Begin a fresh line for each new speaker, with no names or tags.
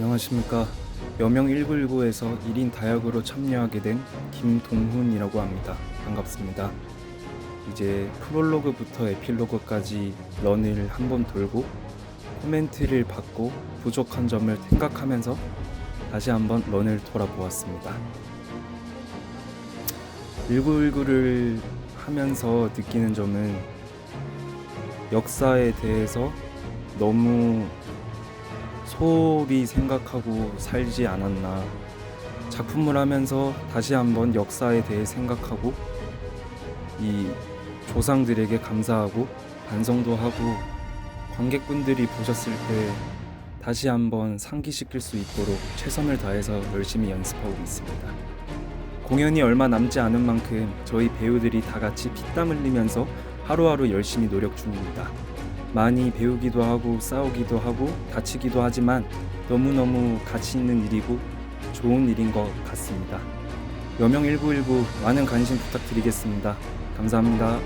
안녕하십니까. 여명 1919에서 1인 다역으로 참여하게 된 김동훈이라고 합니다. 반갑습니다. 이제 프롤로그부터 에필로그까지 런을 한번 돌고 코멘트를 받고 부족한 점을 생각하면서 다시 한번 런을 돌아보았습니다. 1919를 하면서 느끼는 점은 역사에 대해서 너무 소홀히 생각하고 살지 않았나. 작품을 하면서 다시 한번 역사에 대해 생각하고 이 조상들에게 감사하고 반성도 하고 관객분들이 보셨을 때 다시 한번 상기시킬 수 있도록 최선을 다해서 열심히 연습하고 있습니다. 공연이 얼마 남지 않은 만큼 저희 배우들이 다 같이 피땀 흘리면서 하루하루 열심히 노력 중입니다. 많이 배우기도 하고 싸우기도 하고 다치기도 하지만 너무너무 가치 있는 일이고 좋은 일인 것 같습니다. 여명 1919 많은 관심 부탁드리겠습니다. 감사합니다.